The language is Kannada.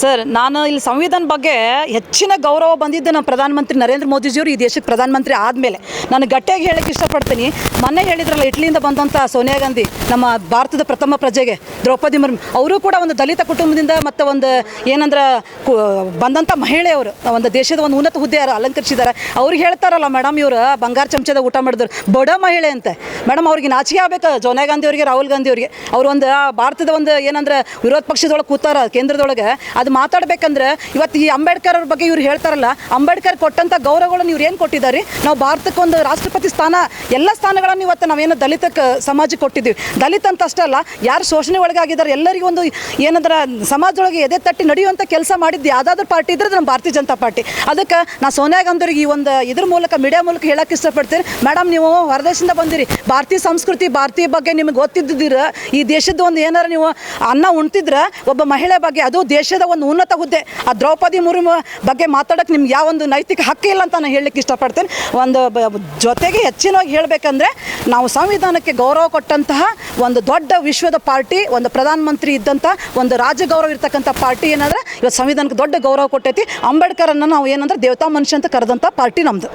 ಸರ್, ನಾನು ಇಲ್ಲಿ ಸಂವಿಧಾನ ಬಗ್ಗೆ ಹೆಚ್ಚಿನ ಗೌರವ ಬಂದಿದ್ದು ನಮ್ಮ ಪ್ರಧಾನಮಂತ್ರಿ ನರೇಂದ್ರ ಮೋದಿಜಿಯವರು, ಈ ದೇಶಕ್ಕೆ ಪ್ರಧಾನಮಂತ್ರಿ ಆದಮೇಲೆ. ನಾನು ಗಟ್ಟಿಯಾಗಿ ಹೇಳಕ್ಕೆ ಇಷ್ಟಪಡ್ತೀನಿ. ಮೊನ್ನೆ ಹೇಳಿದ್ರಲ್ಲ, ಇಟ್ಲಿಯಿಂದ ಬಂದಂಥ ಸೋನಿಯಾ ಗಾಂಧಿ, ನಮ್ಮ ಭಾರತದ ಪ್ರಥಮ ಪ್ರಜೆಗೆ, ದ್ರೌಪದಿ ಮುರ್ಮು, ಅವರು ಕೂಡ ಒಂದು ದಲಿತ ಕುಟುಂಬದಿಂದ ಮತ್ತು ಒಂದು ಏನಂದ್ರೆ ಬಂದಂಥ ಮಹಿಳೆಯವರು, ಒಂದು ದೇಶದ ಒಂದು ಉನ್ನತ ಹುದ್ದೆ ಅಲಂಕರಿಸಿದ್ದಾರೆ. ಅವ್ರಿಗೆ ಹೇಳ್ತಾರಲ್ಲ ಮೇಡಮ್ ಇವರು ಬಂಗಾರ ಚಮಚದ ಊಟ ಮಾಡಿದ್ರು ಬಡ ಮಹಿಳೆ ಅಂತೆ. ಮೇಡಮ್ ಅವ್ರಿಗೆ ನಾಚಿಕೆ ಆಗಬೇಕು, ಸೋನಿಯಾ ಗಾಂಧಿ ಅವರಿಗೆ, ರಾಹುಲ್ ಗಾಂಧಿ ಅವರಿಗೆ. ಅವ್ರು ಒಂದು ಭಾರತದ ಒಂದು ಏನಂದ್ರೆ, ವಿರೋಧ ಪಕ್ಷದೊಳಗೆ ಕೂತಾರ, ಕೇಂದ್ರದೊಳಗೆ. ಅದು ಮಾತಾಡ್ಬೇಕಂದ್ರೆ ಇವತ್ತು ಈ ಅಂಬೇಡ್ಕರ್ ಅವ್ರ ಬಗ್ಗೆ ಇವ್ರು ಹೇಳ್ತಾರಲ್ಲ, ಅಂಬೇಡ್ಕರ್ ಕೊಟ್ಟಂಥ ಗೌರವಗಳನ್ನು ಇವ್ರು ಏನು ಕೊಟ್ಟಿದ್ದಾರೆ? ನಾವು ಭಾರತಕ್ಕೆ ಒಂದು ರಾಷ್ಟ್ರಪತಿ ಸ್ಥಾನ, ಎಲ್ಲ ಸ್ಥಾನಗಳನ್ನು ಇವತ್ತು ನಾವೇನು ದಲಿತ ಸಮಾಜಕ್ಕೆ ಕೊಟ್ಟಿದ್ದೀವಿ. ದಲಿತ ಅಂತ ಅಷ್ಟೇ ಅಲ್ಲ, ಯಾರು ಶೋಷಣೆ ಒಳಗಾಗಿದ್ದಾರೆ, ಎಲ್ಲರಿಗೂ ಒಂದು ಏನಂದ್ರೆ ಸಮಾಜದೊಳಗೆ ಎದೆ ತಟ್ಟಿ ನಡೆಯುವಂಥ ಕೆಲಸ ಮಾಡಿದ್ದು ಯಾವುದಾದ್ರೂ ಪಾರ್ಟಿ ಇದ್ರೆ ನಮ್ಮ ಭಾರತೀಯ ಜನತಾ ಪಾರ್ಟಿ. ಅದಕ್ಕೆ ನಾ ಸೋನಿಯಾ ಗಾಂಧಿ ಈ ಒಂದು ಇದ್ರ ಮೂಲಕ ಮೀಡಿಯಾ ಮೂಲಕ ಹೇಳಕ್ಕೆ ಇಷ್ಟಪಡ್ತೀನಿ. ಮೇಡಮ್, ನೀವು ಹೊರದೇಶದಿಂದ ಬಂದಿರಿ. ಭಾರತೀಯ ಸಂಸ್ಕೃತಿ, ಭಾರತೀಯ ಬಗ್ಗೆ ನಿಮಗೆ ಗೊತ್ತಿದ್ದಿರ ಈ ದೇಶದ ಒಂದು ಏನಾರ ನೀವು ಅನ್ನ ಉಣ್ತಿದ್ರೆ, ಒಬ್ಬ ಮಹಿಳೆ ಬಗ್ಗೆ, ಅದು ದೇಶದ ಒಂದು ಉನ್ನತ ಹುದ್ದೆ. ಆ ದ್ರೌಪದಿ ಮುರ್ಮು ಬಗ್ಗೆ ಮಾತಾಡೋಕ್ಕೆ ನಿಮ್ಗೆ ಯಾವ ಒಂದು ನೈತಿಕ ಹಕ್ಕಿಲ್ಲ ಅಂತ ನಾನು ಹೇಳಲಿಕ್ಕೆ ಇಷ್ಟಪಡ್ತೇನೆ. ಒಂದು ಜೊತೆಗೆ ಹೆಚ್ಚಿನವಾಗಿ ಹೇಳಬೇಕಂದ್ರೆ ನಾವು ಸಂವಿಧಾನಕ್ಕೆ ಗೌರವ ಕೊಟ್ಟಂತಹ ಒಂದು ದೊಡ್ಡ ವಿಶ್ವದ ಪಾರ್ಟಿ, ಒಂದು ಪ್ರಧಾನಮಂತ್ರಿ ಇದ್ದಂಥ ಒಂದು ರಾಜ್ಯ ಗೌರವ ಇರ್ತಕ್ಕಂಥ ಪಾರ್ಟಿ ಏನಂದ್ರೆ ಇವತ್ತು ಸಂವಿಧಾನಕ್ಕೆ ದೊಡ್ಡ ಗೌರವ ಕೊಟ್ಟೈತಿ. ಅಂಬೇಡ್ಕರನ್ನು ನಾವು ಏನಂದ್ರೆ ದೇವತಾ ಮನುಷ್ಯ ಅಂತ ಕರೆದಂಥ ಪಾರ್ಟಿ ನಮ್ಮದು